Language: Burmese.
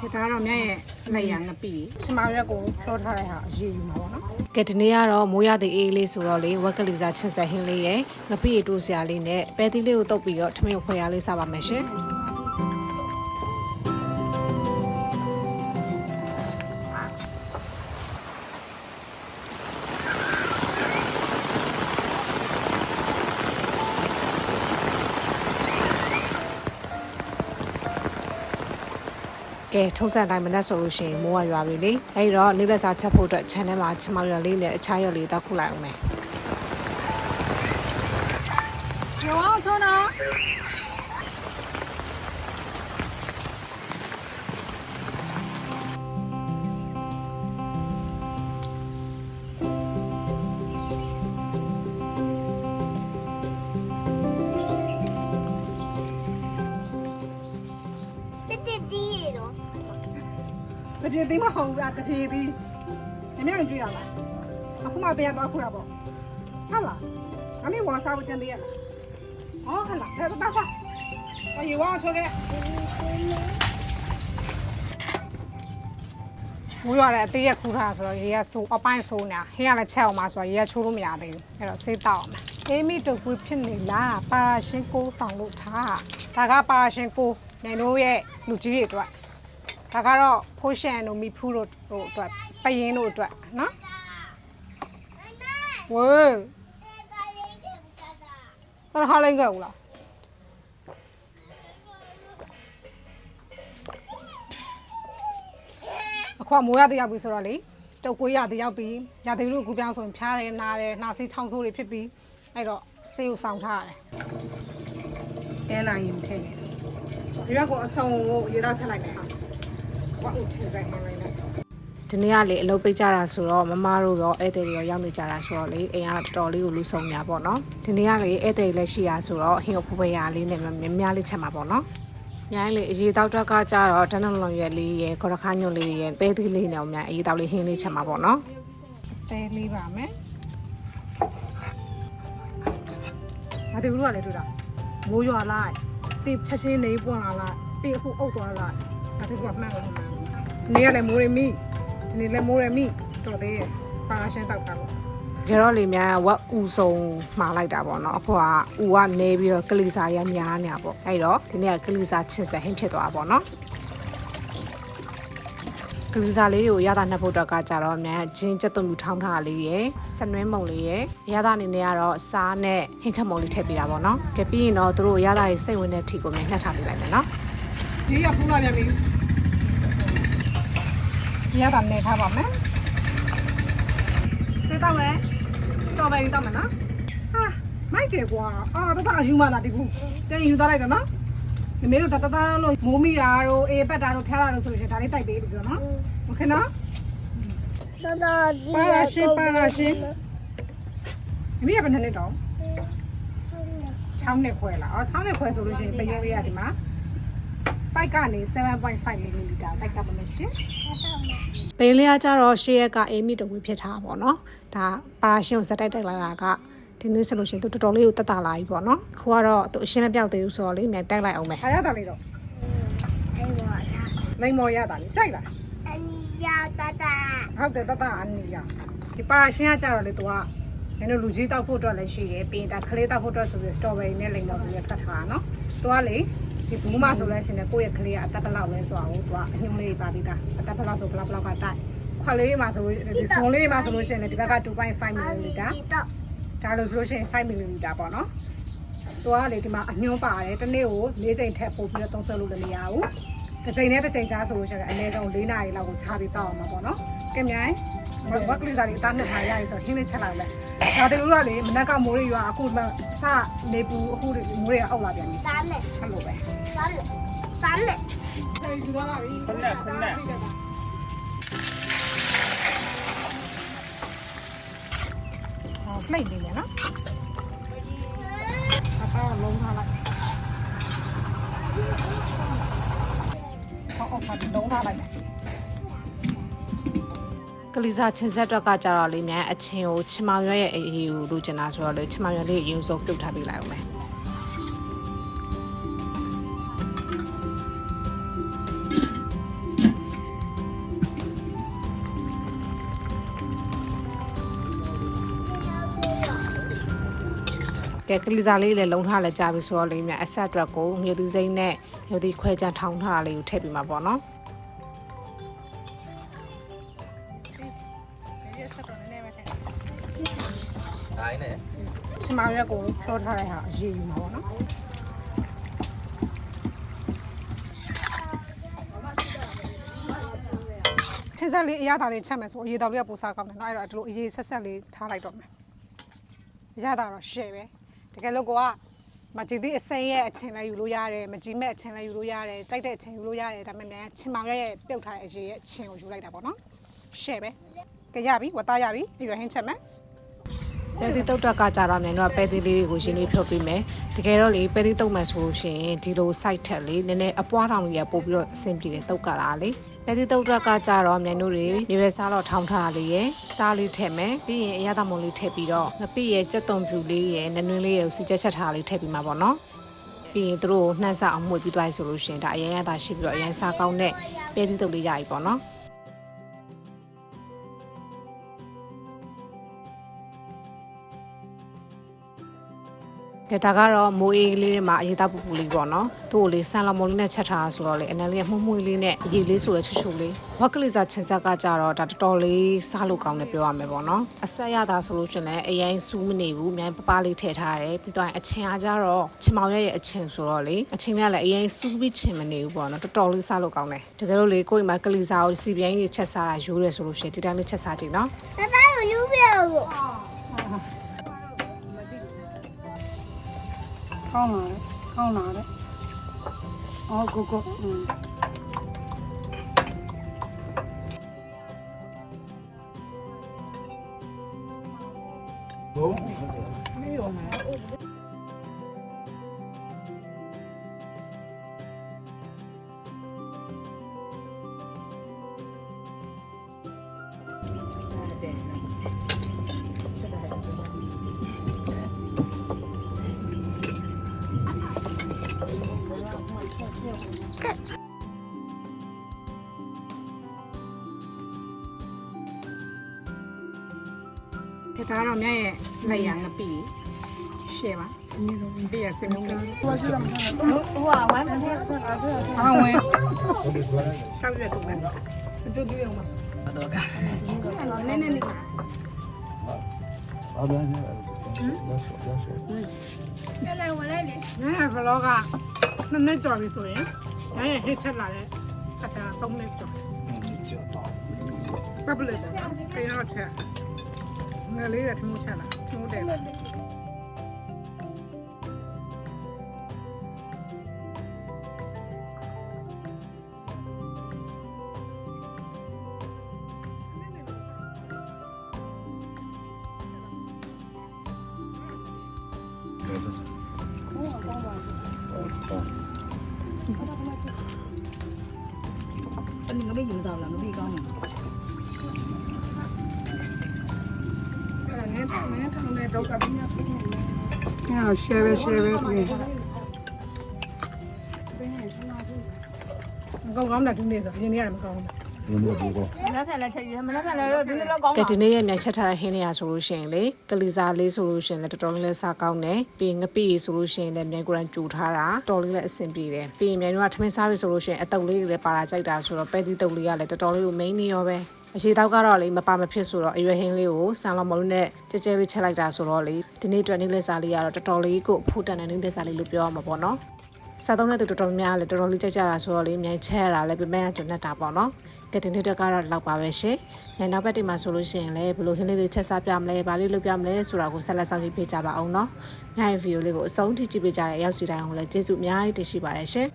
ဒီဒါကတော့မြတ်ရဲ့လက်ရငပိချင်မရက်ကိုထောထားတဲ့ဟာအရေးယူမှာပေါ့နော်ကဲဒီနေ့ကတော့မိုးရတဲ့အေးလေးဆိုတော့လေဝက်ကလေးစားချစ်ဆက်ဟင်းလေးရယ်ငပိရီတိုးစရာလေးနဲ့ပဲသီးလေးကိုတုပ်ပြီးတော့ထမင်းခွဲရလေးစားပါမယ်ရှင် ကဲထုံးစံတိုင်းမနဲ့ဆိုလို့ရှိရင်မိုးကရွာပြီလေအဲဒီတော့နေ့လက်စားချက်ဖို့အတွက် channel မှာချင်မောင်ရွာလေးနဲ့အခြားရွာလေးတောက်ခုလိုက်အောင်မယ် 有啊，车呢？ ပြေးသေးမဟုတ်ဘူးအတပြေးသေးအမြင်ကြည့်ရလားအခုမှပြန်တော့ခုတာပေါ့ဟုတ်လားအမေဝါစားဖို့ကြံသေးရလားဟောဟလာဒါတော့စားအယူဝါချောခဲ့မိုးရွာတဲ့အသေးရခူးထားဆိုတော့ရေရဆိုးအပိုင်းဆိုးနေတာဟင်းကလည်းချက်အောင်မှဆိုတော့ရေရချိုးလို့မရသေးဘူးအဲ့တော့စေးတောက်အောင်မယ်အေးမီတုပ်ကွေးဖြစ်နေလားပါရာရှင်ကိုဆောင်လို့ထားဒါကပါရာရှင်ကိုနိုင်တို့ရဲ့လူကြီးတွေအတွက် ဒါကတော့ဖိုးရှန်တို့မီဖူးတို့တို့အတွက်ပရင်တို့အတွက်နော်ဝေးတော်ဟာလိုက်ကြဘူးလားအခုကမိုးရတဲ့ရောက်ပြီဆိုတော့လေတုတ်ကွေးရတဲ့ရောက်ပြီရတဲ့လူကူပြောင်းဆိုရင်ဖျားတယ်နားတယ်နှာစေးချောင်းဆိုးတွေဖြစ်ပြီးအဲ့တော့ဆေးကိုစောင့်ထားရတယ်အဲလာရင်ထည့်တယ်ဒီဘက်ကအဆုံကိုရေတော့ချက်လိုက်တယ်ဟာ ဒီနေ့ကလေအလုပ်ပိတ်ကြတာဆိုတော့မမတို့ရောဧည့်သည်တွေရောရောက်နေကြတာဆိုတော့လေအိမ်ကတော်တော်လေးကိုလူဆောင်များပေါ့နော်ဒီနေ့ကလေဧည့်သည်လည်းရှိရဆိုတော့ဟင်းကိုဖူးဖရလေးနဲ့များများလေးချက်မှာပေါ့နော်မြိုင်းလေအရေးတောက်တော့ကကြတော့တန်းတန်းလွန်ရွက်လေးရယ်ခေါရခါညွန့်လေးရယ်ပဲသီးလေးနဲ့အများအရေးတောက်လေးဟင်းလေးချက်မှာပေါ့နော်တဲလေးပါမယ်။ငါတို့ကလည်းတွေ့တာမိုးရွာလိုက်ပြီးချက်ချင်းနေပွင့်လာလိုက်ပြီးအခုအုပ်သွားလိုက်ငါတို့ကမှန်းလို့မှန်း ဒီနေ့ကလည်းမိုးရမီဒီနေ့လည်းမိုးရမီတော်သေးရဲ့ပါရှင်းတောက်တာလို့ကြတော့လေများဝက်ဥဆုံးမှာလိုက်တာပေါ့နော်အခုကဥကနေပြီးတော့ကလီစာရများနေတာပေါ့အဲ့တော့ဒီနေ့ကကလီစာချစ်ဆက်ဟင်းဖြစ်သွားတာပေါ့နော်ကလီစာလေးကိုရတာနှက်ဖို့အတွက်ကကြတော့အများဂျင်းကြက်သွန်လူထောင်းထားလေးရယ်ဆနွဲမုံလေးရယ်ရတာအနေနဲ့ကတော့စားနဲ့ဟင်းခတ်မုံလေးထည့်ပေးတာပေါ့နော်ကဲပြီးရင်တော့သူတို့ရတာရေးစိတ်ဝင်တဲ့ထီကိုမြန်နှက်ထားပေးလိုက်မယ်နော်ဒီရပူလာပြန်ပြီ ဒီကသာနေထားပါမယ်စေတော့လေစတော်ဘယ်ရီတော့မယ်နော်ဟာမိုက်တယ်ကွာအော်တတအယူမလာဒီခုတင်ယူသားလိုက်တော့နော်မမေတို့တတတလို့မိုးမိတာတို့အေးပတ်တာတို့ဖျားတာတို့ဆိုရင်ဒါလေးတိုက်ပေးလို့ပြောနော်ဟုတ်ကဲ့နော်တတပါလာရှင်ပါလာရှင်မမေကဘယ်နှစ်နှစ်တော့6နှစ်ခွဲလားအော်6နှစ်ခွဲဆိုလို့ရှိရင်ပရိုးလေးကဒီမှာ5ကနေ7.5 mm တိုက်ကပါမယ်ရှင်ဟုတ်ပါမယ် န်လေးကကြတော့ရှေ့ရက်ကအေးမီတဝေးဖြစ်ထားတာပေါ့နော်ဒါပါရာရှင်ကိုဇက်တိုက်တိုက်လာတာကဒီနေ့ဆိုလို့ရှိရင်သူတော်တော်လေးကိုတက်တာလာပြီပေါ့နော်ခုကတော့သူအရှင်းနဲ့ပြောက်သေးဘူးဆိုတော့လေမြန်တိုက်လိုက်အောင်မယ်အားရတာလေးတော့အဲ့ဘောလားလိမ္မော်ရတာလေးကြိုက်လားအနီယာတတာဟုတ်တယ်တတအနီရဒီပါရာရှင်းကကြတော့လေသူကမင်းတို့လူကြီးတောက်ဖို့အတွက်လည်းရှိတယ်ပြီးရင်ဒါခလေးတောက်ဖို့အတွက်ဆိုပြီးစတော်ဘယ်ရီနဲ့လိမ္မော်ဆိုပြီးထွက်ထားတာနော်သူကလေ ဒီဘူးမဆိုလဲရှင်တယ်ကိုယ့်ရဲ့ကလေးကအသက်ဘယ်လောက်လဲဆိုတာကိုသူကအညွှန်းလေးပါပြီးသားအသက်ဘယ်လောက်ဆိုဘယ်လောက်ဘယ်လောက်ကတိုက်ခွက်လေးမှာဆိုဒီဇွန်လေးမှာဆိုလို့ရှိရင်လည်းဒီဘက်က2.5 ml ဒီတော့ဒါလို့ဆိုလို့ရှိရင်5 ml ပေါ့နော်။သူကလေဒီမှာအညွှန်းပါတယ်။တစ်နေ့ကို၄ချိန်ထက်ပို့ပြီးတော့သုံးဆွဲလို့လည်းမရဘူး။တစ်ချိန်နဲ့တစ်ချိန်ကြားဆိုလို့ရှိရင်အနည်းဆုံး၄နာရီလောက်ကိုခြားပြီးတောက်အောင်ပါပေါ့နော်။ကဲမြိုင် ဘတ်ကလေးစားလေးအသားနှစ်ခါရရဆိုတော့ဟင်းလေးချက်လိုက်လိုက်။ဒါတလူကလေမနက်ကမိုးရိရွာအခုမှစနေပူအခုမိုးရိအောက်လာပြန်ပြီသားနဲ့။အဲ့လိုပဲသားနဲ့သားနဲ့။ဒါယူသွားပါပြီ။ခဏခဏဟောပြိတ်နေမယ်နော်။အသားလုံးထားလိုက်။ဟောအောက်မှာလုံးထားလိုက်မယ် ကလီစာချင်းဆက်တော့ကကြတော့လေမြန်အချင်းကိုချင်မောင်ရွက်ရဲ့အရေးကိုလိုချင်တာဆိုတော့လေချင်မောင်ရွက်လေးအရင်ဆုံးပြုတ်ထားပေးလိုက်အောင်မယ်ကဲကလီစာလေးလည်းလုံထားလဲကြပြီဆိုတော့လေမြန်အဆက်အတွက်ကိုမြို့သူစိမ့်နဲ့မြို့သူခွဲချန်ထောင်းထားတာလေးကိုထည့်ပြီးမှာပေါ့နော်။ တိုင်းနဲ့ချင်မောင်ရက်ကိုပြောထားတဲ့ဟာအရေးယူမှာပေါ့နော်ထင်းဆက်လေးအရသာလေးချက်မယ်ဆိုအရေးတော်လေးကပိုစားကောင်းတယ်နော်အဲ့တော့ဒီလိုအရေးဆက်ဆက်လေးထားလိုက်တော့မယ်အရသာတော့ရှယ်ပဲတကယ်လို့ကိုကမကြည့်သေးအစိမ်းရဲ့အချင်းလည်းယူလို့ရတယ်မကြည့်မဲ့အချင်းလည်းယူလို့ရတယ်ကြိုက်တဲ့အချင်းယူလို့ရတယ်ဒါပေမဲ့ချင်မောင်ရက်ရဲ့ပြုတ်ထားတဲ့အရေးရဲ့အချင်းကိုယူလိုက်တာပေါ့နော်ရှယ်ပဲ ကဲရပြီဝတ်သားရပြီပြီးတော့ဟင်းချက်မယ်ပဲသီးတုတ်တက်ကကြတော့မြန်တော့ပဲသီးလေးတွေကိုရှင်းလေးဖြုတ်ပေးမယ်တကယ်တော့လေပဲသီးတုတ်မှဆိုလို့ရှိရင်ဒီလို site ထက်လေနည်းနည်းအပွားထောင်ကြီးကပို့ပြီးတော့အဆင်ပြေတယ်တုတ်ကလာလေပဲသီးတုတ်တက်ကကြတော့မြန်တို့တွေမြေပဲစားတော့ထောင်းထားတာလေးရယ်စားလေးထည့်မယ်ပြီးရင်အရသာမုံလေးထည့်ပြီးတော့ငပိရဲ့ကြက်သွန်ပြူလေးရယ်နနွင်းလေးရယ်ကိုစီချက်ချက်ထားလေးထည့်ပြီးမှာပေါ့နော်ပြီးရင်တို့ကိုနှမ်းစားအောင်မှုပြီးသွားပြီဆိုလို့ရှိရင်ဒါအရင်ရသာရှိပြီးတော့အရင်စားကောင်းတဲ့ပဲသီးတုတ်လေးရပြီပေါ့နော် ။ဒါကတော့မိုးအေးလေးတွေမှာအရေးသားပူပူလေးပေါ့နော်။သူ့ကိုလေဆန်လမုံလေးနဲ့ချက်ထားဆိုတော့လေအနံလေးကမှုမှုလေးနဲ့အရေးလေးဆိုရချူချူလေး။ဝက်ကလေးစာချင်ဆက်ကကြတော့ဒါတော်တော်လေးစားလို့ကောင်းတယ်ပြောရမယ်ပေါ့နော်။အဆက်ရတာဆိုလို့ရှင်လည်းအရင်စူးမနေဘူး။မြန်ပပလေးထည့်ထားတယ်။ပြီးတော့အချင်အားကြတော့ချင်မောင်ရဲ့အချင်ဆိုတော့လေအချင်ကလည်းအရင်စူးပြီးချင်မနေဘူးပေါ့နော်။တော်တော်လေးစားလို့ကောင်းတယ်။တကယ်လို့လေကိုယ့်မှာကလေးစာကိုစီပြိုင်းကြီးချက်စားတာရိုးတယ်ဆိုလို့ရှင်ဒီတိုင်းလေးချက်စားကြည့်နော်။ဒါသားကိုယူပြောဘူး။ လာတယ်အော်ကိုကို ဒါကတော့မြတ်ရဲ့လက်ရငပိ share ပါပြရစမင်းလေးဟိုကဝမ်းမထဲဆက်တာဆိုတော့ဟာဝင်ရှောက်ရတော့မယ်တို့တို့ရမှာတော့ကနည်းနည်းလေးကဘာဘာနေလဲလဲလဲဝလဲလေနားဘလောကနှစ်နှစ်ကျော်ပြီဆိုရင်ညာရဲ့ဟစ်ချက်လာတဲ့အတားသုံးနှစ်ကျော်ကျော်တော့ပပလက်တယ်ခရရချက် ငယ်လေးရထမှုချက်လာထမှုတယ်လာ 你那边有到了，那边刚。 အဲ့ဒါငယ်ငယ်ထောင်းတဲ့ဒုက္ခပြင်းပြင်းနေအဲ့ share ပဲ share ပဲပြင်မကောင်းကောင်းတာဒီနေ့ဆိုရင်းနေရတယ်မကောင်းဘူး有 မလို့ပြောတော့မနက်ဖြန်လည်းချက်ရမနက်ဖြန်လည်းဒီလိုကောင်းကဲဒီနေ့ရဲ့မြန်ချက်ထားတဲ့ဟင်းတွေရာဆိုလို့ရှိရင်လေကလီစာလေးဆိုလို့ရှိရင်လည်းတော်တော်လေးလေးစားကောင်းတယ်ပြီးငပိဆိုလို့ရှိရင်လည်းမြန်ကိုရန်ကြိုထားတာတော်လေးလည်းအဆင်ပြေတယ်ပြီးမြန်တို့ကထမင်းစားပြီဆိုလို့ရှိရင်အတုပ်လေးတွေလည်းပါလာကြိုက်တာဆိုတော့ပဲတီတုပ်လေးကလည်းတော်တော်လေးကိုမိန်နေရောပဲအရှိတောက်ကတော့လေမပါမဖြစ်ဆိုတော့အရွယ်ဟင်းလေးကိုဆန်လော်မလုံးနဲ့ကြဲကြဲလေးချက်လိုက်တာဆိုတော့လေဒီနေ့အတွက်နေ့လက်စားလေးကတော့တော်တော်လေးကိုအဖို့တန်တဲ့နေ့လက်စားလေးလို့ပြောရမှာပေါ့နော် စားသုံးတဲ့သူတော်တော်များများလည်းတော်တော်လေးကြိုက်ကြတာဆိုတော့လေမြိုင်ချက်ရတာလည်းပြမဲကျွတ်နေတာပေါ့နော်ကဲဒီနေ့တက်ကတော့လောက်ပါပဲရှင်ညနောက်ဘက်ဒီမှာဆိုလို့ရှိရင်လည်းဘယ်လိုခင်းလေးတွေချက်စားပြမလဲဘာလေးလုပ်ပြမလဲဆိုတာကိုဆက်လက်ဆောင်ကြည့်ပေးကြပါအောင်နော်ညရဲ့ဗီဒီယိုလေးကိုအဆုံးထိကြည့်ပေးကြတဲ့အရောက်စီတိုင်းအောင်လည်းကျေးဇူးအများကြီးတင်ရှိပါတယ်ရှင်